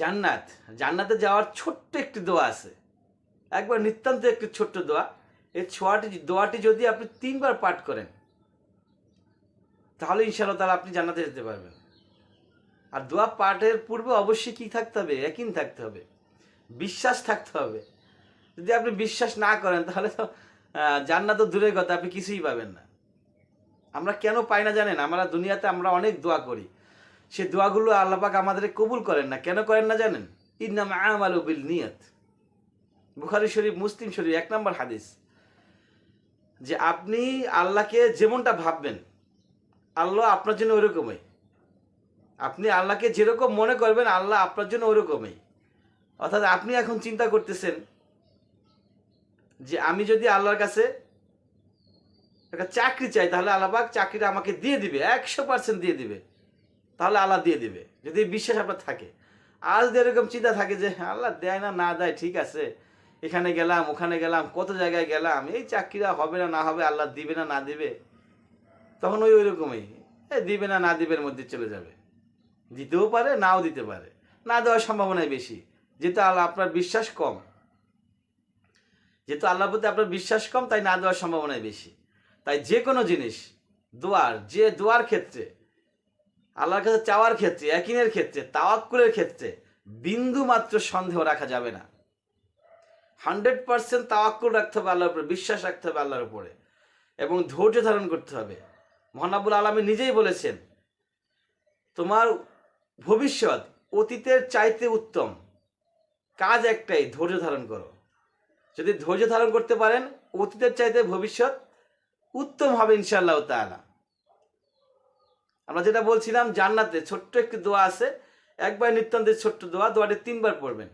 জান্নাত। জান্নাতে যাওয়ার ছোট্ট একটি দোয়া আছে। একবার নিতান্ত একটি ছোট্ট দোয়া। এই ছোয়াটি দোয়াটি যদি আপনি তিনবার পাঠ করেন, তাহলে ইনশাআল্লাহ তাহলে আপনি জান্নাতে যেতে পারবেন। আর দোয়া পাঠের পূর্বে অবশ্যই কি থাকতে হবে? একই থাকতে হবে। বিশ্বাস থাকতে হবে। যদি আপনি বিশ্বাস না করেন, তাহলে তো জান্নাত তো দূরের কথা, আপনি কিছুই পাবেন না। আমরা কেন পাই না জানেন? আমরা দুনিয়াতে আমরা অনেক দোয়া করি। সে দোয়াগুলো আল্লাপাক আমাদের কবুল করেন না। কেন করেন না জানেন? ইন্নাম আমাল বিল নিয়ত। বুখারি শরীফ, মুসলিম শরীফ, এক নম্বর হাদিস। যে আপনি আল্লাহকে যেমনটা ভাববেন, আল্লাহ আপনার জন্য ওইরকমই আপনি আল্লাহকে যেরকম মনে করবেন, আল্লাহ আপনার জন্য ওইরকমই অর্থাৎ আপনি এখন চিন্তা করতেছেন যে আমি যদি আল্লাহর কাছে একটা চাকরি চাই, তাহলে আল্লাহবাক চাকরিটা আমাকে দিয়ে দিবে, একশো পার্সেন্ট দিয়ে দিবে। তাহলে আল্লাহ দিয়ে দিবে, যদি বিশ্বাস আপনার থাকে। আর যদি এরকম চিন্তা থাকে যে, আল্লাহ দেয় না না দেয়, ঠিক আছে, এখানে গেলাম, ওখানে গেলাম, কত জায়গায় গেলাম, এই চাকরিটা হবে না না হবে, আল্লাহ দিবে না না দিবে, তখন ওই ওই রকমই এ দিবে না না দিবের মধ্যে চলে যাবে। দিতেও পারে, নাও দিতে পারে। না দেওয়ার সম্ভাবনাই বেশি। যেহেতু আল্লাহ আপনার বিশ্বাস কম, যেহেতু আল্লাহর প্রতি আপনার বিশ্বাস কম, তাই না দেওয়ার সম্ভাবনাই বেশি। তাই যে কোনো জিনিস, দোয়ার, যে দোয়ার ক্ষেত্রে আল্লাহর কাছে চাওয়ার ক্ষেত্রে একিনের ক্ষেত্রে, তাওয়াক্কুলের ক্ষেত্রে বিন্দু মাত্র সন্দেহ রাখা যাবে না। হান্ড্রেড পার্সেন্ট তাওয়াক্কুল রাখতে হবে আল্লাহর উপরে, বিশ্বাস রাখতে হবে আল্লাহর উপরে এবং ধৈর্য ধারণ করতে হবে। মহানাবুল আলমী নিজেই বলেছেন, তোমার ভবিষ্যৎ অতীতের চাইতে উত্তম। কাজ একটাই, ধৈর্য ধারণ করো। যদি ধৈর্য ধারণ করতে পারেন, অতীতের চাইতে ভবিষ্যৎ উত্তম হবে ইনশাআল্লাহ তাআলা। আমরা যেটা বলছিলাম জান্নাতে ছোট্ট একটি দোয়া আছে, একবার নিত্যন্তের ছোট্ট দোয়া, দোয়াটি তিনবার পড়বেন।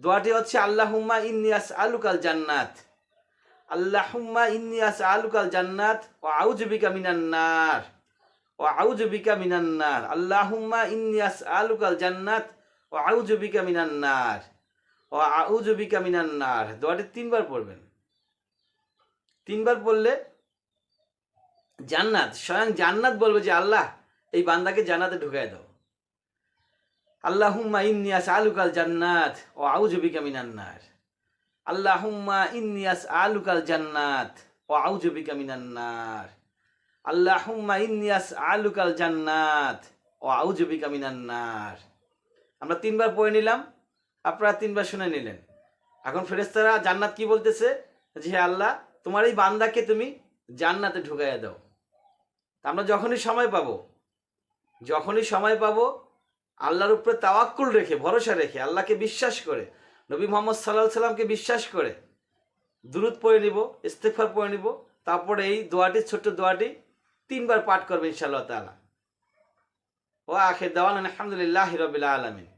দোয়াটি হচ্ছে, আল্লাহুম্মা ইন্নিয়াস আলুকাল জান্নাত। আল্লাহুম্মা ইন্নিয়াস আলুকাল জান্নাত। ও আউজবিকা মিনান নার। ও আউজবিকা মিনান নার। আল্লাহুম্মা ইন্নিয়াস আলুকাল জান্নাত। ও আউজবিকা মিনান নার। ও আউজবিকা মিনান নার। দোয়াটি তিনবার পড়বেন। তিনবার পড়লে জান্নাত, স্বয়ং জান্নাত বলবে যে, আল্লাহ এই বান্দাকে জান্নাতে ঢুকাই দাও। আল্লাহুম্মা ইন্নিয়াস আলুকাল জান্নাত ও আউজবিকা মিনান নার। আল্লাহুম্মা ইন্নিয়াস আলুকাল জান্নাত ও আউজবিকা মিনান নার। আল্লাহুম্মা ইন্নিয়াস আলুকাল জান্নাত ও আউজবিকা মিনান নার। আমরা তিনবার পড়ে নিলাম, আপনারা তিনবার শুনে নিলেন। এখন ফেরেস্তারা জান্নাত কি বলতেছে? যে হে আল্লাহ, তোমার এই বান্দাকে তুমি জান্নাতে ঢুকাইয়া দাও। আমরা যখনই সময় পাবো যখনই সময় পাবো, আল্লাহর উপরে তাওয়াক্কুল রেখে, ভরসা রেখে, আল্লাহকে বিশ্বাস করে, নবী মোহাম্মদ সাল্লাহ সাল্লামকে বিশ্বাস করে দূরত পড়ে নিব ইস্তেফার পড়ে নিব, তারপরে এই দোয়াটি, ছোট্ট দোয়াটি তিনবার পাঠ করবে ইনশাআল্লাহ তালা ও আখের দেওয়ান আলহামদুলিল্লাহ হিরবিল্লা আলমিন।